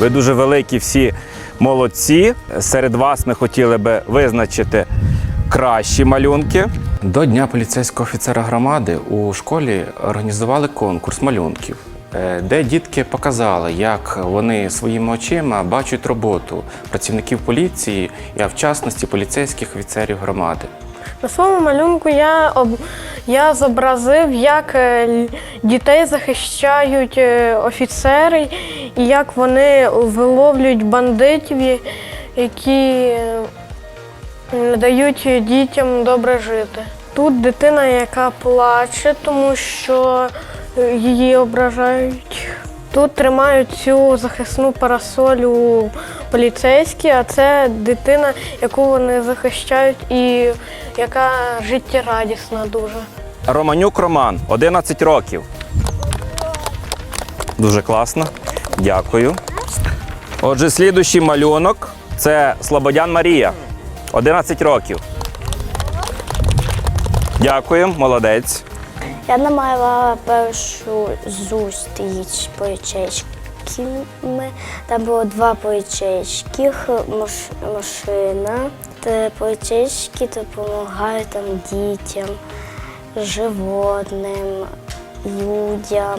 Ви дуже великі всі молодці. Серед вас ми хотіли би визначити кращі малюнки. До Дня поліцейського офіцера громади у школі організували конкурс малюнків, е, де дітки показали, як вони своїми очима бачать роботу працівників поліції, а в частності поліцейських офіцерів громади. На своєму малюнку я, об... я зобразив, як е, дітей захищають е, офіцери і як вони виловлюють бандитів, які е, дають дітям добре жити. Тут дитина, яка плаче, тому що е, її ображають. Тут тримають цю захисну парасолю поліцейські, а це дитина, яку вони захищають і яка життєрадісна дуже. Романюк Роман, 11 років. Дуже класно. Дякую. Отже, слідуючий малюнок це Слободян Марія, 11 років. Дякую, молодець. Я намалювала першу зустріч поліцейськими. Там було два поліцейських, машина. Та поліцейські допомагають там дітям, животним, людям.